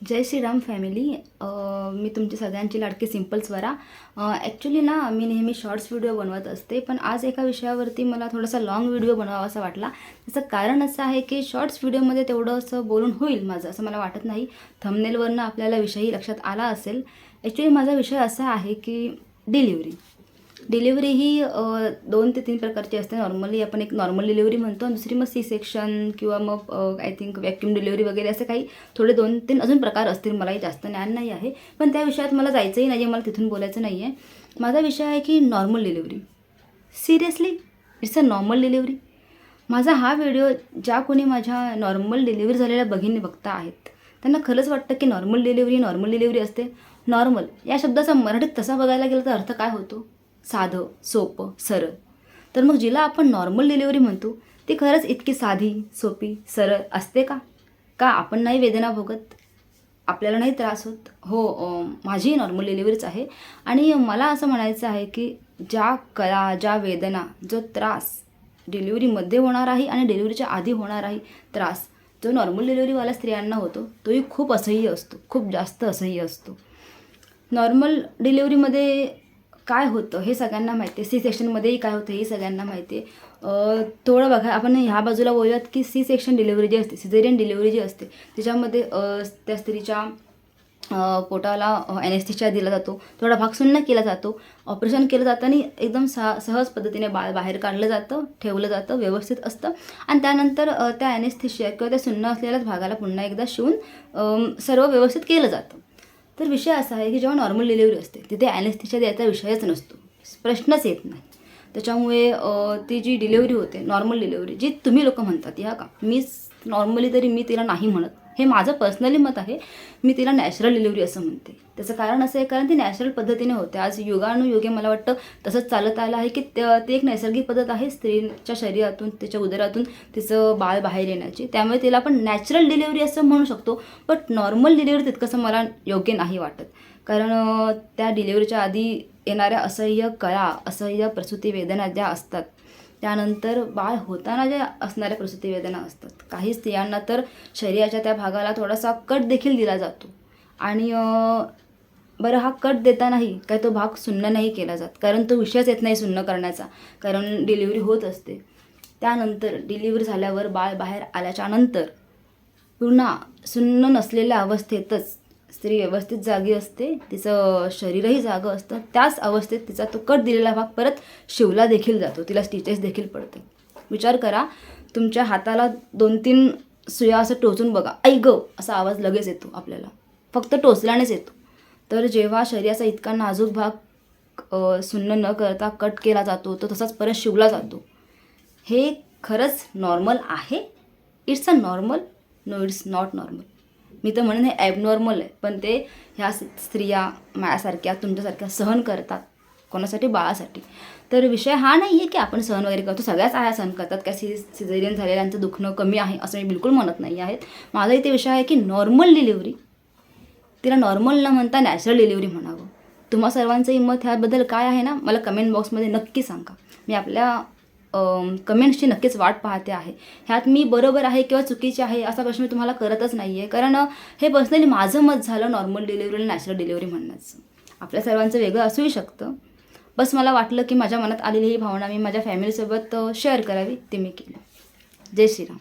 जय Shriram family मी तुमची सगळ्यांची लाडकी simple Swara actually ना मी नेहमी शॉर्ट्स व्हिडिओ बनवत असते पण आज एका विषयावरती मला थोडासा लाँग व्हिडिओ बनवावा असा वाटला. त्याचं कारण असं आहे की शॉर्ट्स व्हिडिओमध्ये तेवढं असं बोलून होईल माझं असं मला वाटत नाही. थमनेलवरनं आपल्याला विषयही लक्षात आला असेल. ॲक्च्युली माझा विषय असा आहे की डिलिव्हरी डिलिव्हरी ही दोन ते तीन प्रकारची असते. नॉर्मली आपण एक नॉर्मल डिलिव्हरी म्हणतो आणि दुसरी मग सी सेक्शन किंवा मग आय थिंक वॅक्युम डिलिव्हरी वगैरे असे काही थोडे दोन तीन अजून प्रकार असतील. मलाही जास्त ज्ञान नाही आहे. पण त्या विषयात मला जायचंही नाही आहे मला तिथून बोलायचं नाही आहे माझा विषय आहे की normal delivery. Seriously it's a normal delivery. माझा हा व्हिडिओ ज्या कोणी माझ्या नॉर्मल डिलिव्हरी झालेल्या बघिनी बघता आहेत त्यांना खरंच वाटतं की नॉर्मल डिलिव्हरी नॉर्मल डिलिव्हरी असते. नॉर्मल या शब्दाचा मराठीत तसा बघायला गेला तर अर्थ काय होतो? साधं सोपं सरळ. तर मग जिला आपण नॉर्मल डिलिव्हरी म्हणतो ती खरंच इतकी साधी सोपी सरळ असते का? का आपण नाही वेदना भोगत? आपल्याला नाही त्रास होत? हो माझीही माझी नॉर्मल डिलिव्हरीच आहे. आणि मला असं म्हणायचं आहे की ज्या कला ज्या वेदना जो त्रास डिलिव्हरीमध्ये होणार आहे आणि डिलिव्हरीच्या आधी होणार आहे त्रास जो नॉर्मल डिलिव्हरीवाला स्त्रियांना होतो तोही खूप असह्य असतो. खूप जास्त असह्य असतो. नॉर्मल डिलिव्हरीमध्ये काय होतं हे सगळ्यांना माहिती आहे. सी सेक्शनमध्येही काय होतं हे सगळ्यांना माहिती आहे. थोडं बघा आपण ह्या बाजूला बोलूयात की सी सेक्शन डिलिव्हरी जी असते सिझेरियन डिलिव्हरी जी असते त्याच्यामध्ये त्या स्त्रीच्या पोटाला ॲनेस्थेशिया दिला जातो. थोडा भाग सुन्न केला जातो. ऑपरेशन केलं जातं आणि एकदम सह सहज पद्धतीने बाळ बाहेर काढलं जातं ठेवलं जातं व्यवस्थित असतं. आणि त्यानंतर त्या ॲनेस्थेशिया किंवा त्या सुन्न असलेल्याच भागाला पुन्हा एकदा शिवून सर्व व्यवस्थित केलं जातं. तर विषय असा आहे की जेव्हा नॉर्मल डिलिव्हरी असते तिथे ॲनेस्थेशिया द्यायचा विषयच नसतो. प्रश्नच येत नाही. त्याच्यामुळे ती जी डिलेवरी होते नॉर्मल डिलेवरी जी तुम्ही लोक म्हणतात या का? मीच नॉर्मली तरी मी तिला नाही म्हणत. हे माझं पर्सनली मत आहे. मी तिला नॅचरल डिलिव्हरी असं म्हणते. त्याचं कारण असं आहे कारण ती नॅचरल पद्धतीने होते. आज युगानुयुगे मला वाटतं तसंच चालत आलं आहे की ते ती एक नैसर्गिक पद्धत आहे. स्त्रीच्या शरीरातून तिच्या उदरातून तिचं बाळ बाहेर येण्याची. त्यामुळे तिला आपण नॅचरल डिलिव्हरी असं म्हणू शकतो बट नॉर्मल डिलिव्हरी तितकंसं मला योग्य नाही वाटत. कारण त्या डिलिव्हरीच्या आधी येणाऱ्या असह्य कळा असह्य प्रसूती वेदना ज्या असतात त्यानंतर बाळ होताना ज्या असणाऱ्या प्रसूती वेदना असतात. काही स्त्रियांना तर शरीराच्या त्या भागाला थोडासा कट देखील दिला जातो. आणि बरं हा कट देतानाही काय तो भाग सुन्न नाही केला जात. कारण तो विषयच येत नाही सुन्न करण्याचा. कारण डिलिव्हरी होत असते. त्यानंतर डिलिव्हरी झाल्यावर बाळ बाहेर आल्याच्यानंतर पुन्हा सुन्न नसलेल्या अवस्थेतच स्त्री व्यवस्थित जागी असते तिचं शरीरही जागं असतं त्याच अवस्थेत तिचा तो कट दिलेला भाग परत शिवला देखील जातो तिला स्टिचेस देखील पडते. विचार करा तुमच्या हाताला दोन तीन सुया असं टोचून बघा ऐ ग असा आवाज लगेच येतो आपल्याला. फक्त टोचल्यानेच येतो. तर जेव्हा शरीराचा इतका नाजूक भाग सुन्न न करता कट केला जातो तो तसाच परत शिवला जातो. हे खरंच नॉर्मल आहे? It's a normal no it's not normal मी तर म्हणेन हे ॲबनॉर्मल आहे. पण ते ह्या स्त्रिया माझ्यासारख्या तुमच्यासारख्या सहन करतात. कोणासाठी? बाळासाठी. तर विषय हा नाही आहे की आपण सहन वगैरे करतो. सगळ्याच आया सहन करतात. काय सि सिझेरियन झालेल्यांचं दुखणं कमी आहे असं मी बिलकुल म्हणत नाही आहेत. माझा इथे विषय आहे की नॉर्मल डिलिव्हरी तिला नॉर्मल न म्हणता नॅचरल डिलिव्हरी म्हणावं. तुम्हा सर्वांचंही मत ह्याबद्दल काय आहे ना? मला कमेंट बॉक्समध्ये नक्की सांगा. मी आपल्या कमेंट्सची नक्कीच वाट पाहते आहे. ह्यात मी बरोबर आहे किंवा चुकीचे आहे असा प्रश्न मी तुम्हाला करतच नाही आहे कारण हे पर्सनली माझं मत झालं नॉर्मल डिलिव्हरी आणि नॅचरल डिलिव्हरी म्हणण्याचं. आपल्या सर्वांचं वेगळं असूही शकतं. बस मला वाटलं की माझ्या मनात आलेली ही भावना मी माझ्या फॅमिलीसोबत शेअर करावी ते मी केलं. जय श्रीराम.